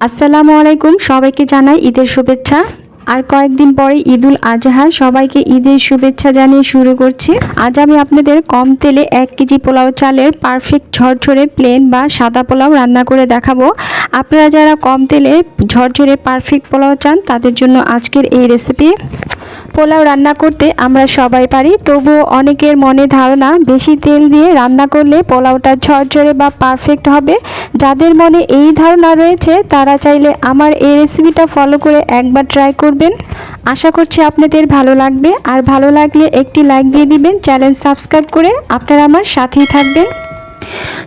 আসসালামু আলাইকুম, সবাইকে জানাই ঈদের শুভেচ্ছা। আর কয়েকদিন পরে ঈদুল আজহা সবাইকে ঈদের শুভেচ্ছা জানিয়ে শুরু করছি। আজ আমি আপনাদের কম তেলে এক কেজি পোলাও চালের পারফেক্ট ঝরঝরে প্লেন বা সাদা পোলাও রান্না করে দেখাবো। আপনারা যারা কম তেলে ঝরঝরে পারফেক্ট পোলাও চান, তাদের জন্য আজকের এই রেসিপি পোলাও রান্না করতে আমরা সবাই পারি, তবুও অনেকের মনে ধারণা বেশি তেল দিয়ে রান্না করলে পোলাওটা ঝরঝরে বা পারফেক্ট হবে। যাদের মনে এই ধারণা রয়েছে, তারা চাইলে আমার এই রেসিপিটা ফলো করে একবার ট্রাই করবেন। আশা করছি আপনাদের ভালো লাগবে। আর ভালো লাগলে একটি লাইক দিয়ে দিবেন চ্যানেল সাবস্ক্রাইব করে আপনারা আমার সাথেই থাকবেন।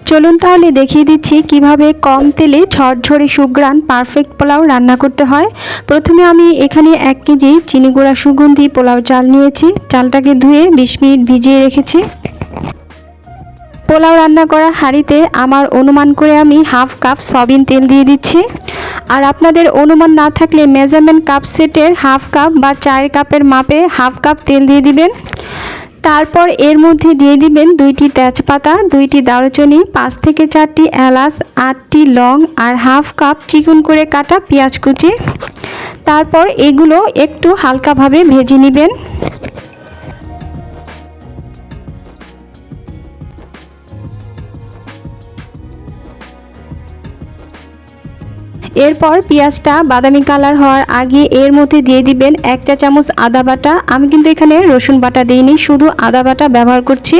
চলুন তাহলে দেখিয়ে দিচ্ছি কীভাবে কম তেলে ঝরঝরে সুগ্রান পারফেক্ট পোলাও রান্না করতে হয়। প্রথমে আমি এখানে এক কেজি চিনি গুঁড়া সুগন্ধি পোলাও চাল নিয়েছি। চালটাকে ধুয়ে বিশ মিনিট ভিজিয়ে রেখেছি। পোলাও রান্না করা হাঁড়িতে আমার অনুমান করে আমি হাফ কাপ সয়াবিন তেল দিয়ে দিচ্ছি। আর আপনাদের অনুমান না থাকলে মেজারমেন্ট কাপ সেটের হাফ কাপ বা চায়ের কাপের মাপে হাফ কাপ তেল দিয়ে দিবেন। তারপর এর মধ্যে দিয়ে দিবেন দুইটি তেজপাতা, দুইটি দারুচিনি, পাঁচ থেকে চারটি এলাচ, আটটি লং আর হাফ কাপ চিকন করে কাটা পেঁয়াজ কুচি। তারপর এগুলো একটু হালকাভাবে ভেজে নেবেন। এরপর পেঁয়াজটা বাদামি কালার হওয়ার আগে এর মধ্যে দিয়ে দিবেন এক চা চামচ আদা বাটা। আমি কিন্তু এখানে রসুন বাটা দিইনি, শুধু আদা বাটা ব্যবহার করছি।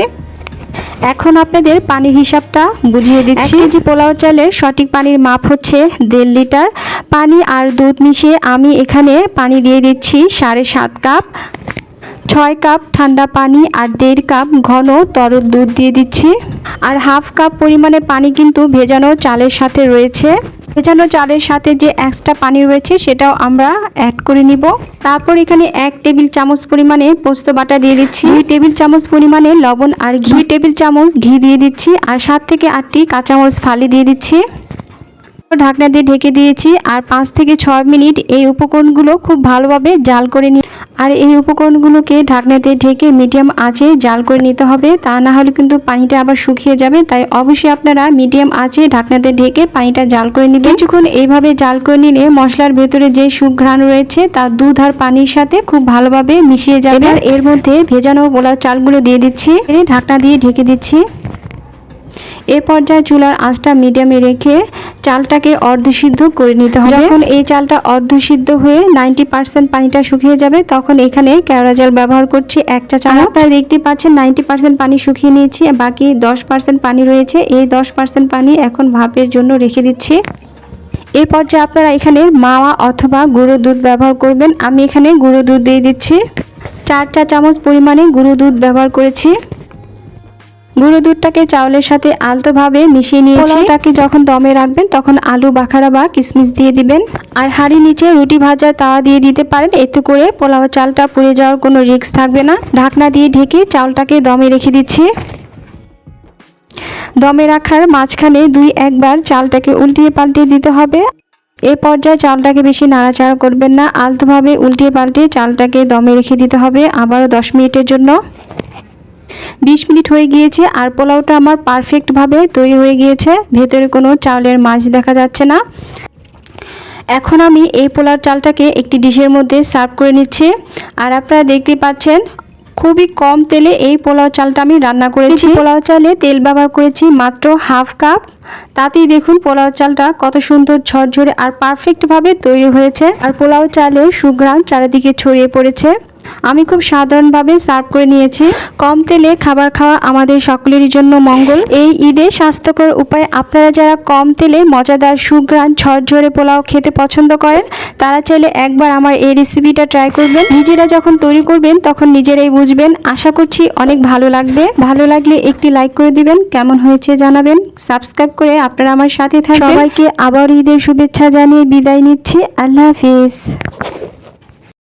এখন আপনাদের পানির হিসাবটা বুঝিয়ে দিচ্ছি। এক কেজি পোলাও চালের সঠিক পানির মাপ হচ্ছে দেড় লিটার। পানি আর দুধ মিশিয়ে আমি এখানে পানি দিয়ে দিচ্ছি সাড়ে সাত কাপ। ছয় কাপ ঠান্ডা পানি আর দেড় কাপ ঘন তরল দুধ দিয়ে দিচ্ছি। আর হাফ কাপ পরিমাণে পানি কিন্তু ভেজানো চালের সাথে রয়েছে। ভেজানো চালের সাথে যে এক্সট্রা পানি রয়েছে সেটাও আমরা অ্যাড করে নিব। তারপর এখানে এক টেবিল চামচ পরিমাণে পোস্ত বাটা দিয়ে দিচ্ছি। দুই টেবিল চামচ পরিমাণে লবণ আর ঘি। টেবিল চামচ ঘি দিয়ে দিচ্ছি। আর সাত থেকে আটটি কাঁচামরিচ ফালি দিয়ে দিচ্ছি। ঢাকনা দিয়ে ঢেকে দিয়েছি আর পাঁচ থেকে ছয় মিনিট এই উপকরণগুলো খুব ভালোভাবে জাল করে নি আর এই উপকরণগুলোকে ঢাকনা দিয়ে ঢেকে মিডিয়াম আঁচে জাল করে নিতে হবে। তা না হলে কিন্তু পানিটা আবার শুকিয়ে যাবে। তাই অবশ্যই আপনারা মিডিয়াম আঁচে ঢাকনা দিয়ে ঢেকে পানিটা জাল করে নেবেন। কিছুক্ষণ এইভাবে জাল করে নিলে মশলার ভেতরে যে সুঘ্রাণ রয়েছে তা দুধ আর পানির সাথে খুব ভালোভাবে মিশিয়ে যাবে। আর এর মধ্যে ভেজানো পোলাও চালগুলো দিয়ে দিচ্ছি। ঢাকনা দিয়ে ঢেকে দিচ্ছি। এ পর্যায়ে চুলার আঁচটা মিডিয়ামে রেখে চালটাকে অর্ধসিদ্ধ করে নিতে হবে। যখন এই চালটা অর্ধসিদ্ধ হয়ে নাইনটি পার্সেন্ট পানিটা শুকিয়ে যাবে, তখন এখানে কেওড়া জল ব্যবহার করছি এক চা চামচ আপনারা দেখতে পাচ্ছেন নাইনটি পার্সেন্ট পানি শুকিয়ে নিয়েছি বাকি দশ পার্সেন্ট পানি রয়েছে। এই দশ পার্সেন্ট পানি এখন ভাপের জন্য রেখে দিচ্ছি। এর পর্যায়ে আপনারা এখানে মাওয়া অথবা গুঁড়ো দুধ ব্যবহার করবেন, আমি এখানে গুঁড়ো দুধ দিয়ে দিচ্ছি। চার চা চামচ পরিমাণে গুঁড়ো দুধ ব্যবহার করেছি। গুঁড়ো দুধটাকে চাউলের সাথে আলতোভাবে মিশিয়ে নিয়েছি। তাকে যখন দমে রাখবেন, তখন আলু, বাখারা বা কিশমিশ দিয়ে দিবেন। আর হাঁড়ি নিচে রুটি ভাজা তাওয়া দিয়ে দিতে পারেন। এতে করে পোলাও চালটা পুড়ে যাওয়ার কোনো রিস্ক থাকবে না। ঢাকনা দিয়ে ঢেকে চাউলটাকে দমে রেখে দিচ্ছি। দমে রাখার মাঝখানে দুই, একবার চালটাকে উল্টিয়ে পাল্টিয়ে দিতে হবে। এ পর্যায়ে চালটাকে বেশি নাড়াচাড়া করবেন না। আলতোভাবে উল্টিয়ে পাল্টিয়ে চালটাকে দমে রেখে দিতে হবে। আবারও দশ মিনিটের জন্য। বিশ মিনিট হয়ে গিয়েছে আর পোলাওটা আমার পারফেক্টভাবে তৈরি হয়ে গিয়েছে। ভেতরে কোনো চাউলের মাছ দেখা যাচ্ছে না। এখন আমি এই পোলাও চালটাকে একটি ডিশের মধ্যে সার্ভ করে নিচ্ছি। আর আপনারা দেখতে পাচ্ছেন খুবই কম তেলে এই পোলাও চালটা আমি রান্না করেছি। পোলাও চালে তেল ব্যবহার করেছি মাত্র হাফ কাপ। তাতেই দেখুন পোলাও চালটা কত সুন্দর ঝরঝরে আর পারফেক্টভাবে তৈরি হয়েছে। আর পোলাও চালে সুঘ্রাণ চারিদিকে ছড়িয়ে পড়েছে। আমি খুব সাধারণভাবে সার্ভ করে নিয়েছি। কম তেলে খাবার খাওয়া আমাদের সকলেরই জন্য মঙ্গল। এই ঈদে স্বাস্থ্যকর উপায়, আপনারা যারা কম তেলে মজাদার সুঘ্রাণ ঝরঝরে পোলাও খেতে পছন্দ করেন, তারা চাইলে একবার আমার এই রেসিপিটা ট্রাই করবেন। নিজেরা যখন তৈরি করবেন, তখন নিজেরাই বুঝবেন। আশা করছি অনেক ভালো লাগবে। ভালো লাগলে একটি লাইক করে দিবেন। কেমন হয়েছে জানাবেন। সাবস্ক্রাইব করে আপনারা আমার সাথে থাকবেন। সবাইকে আবার ঈদের শুভেচ্ছা জানিয়ে বিদায় নিচ্ছি। আল্লাহ হাফিজ।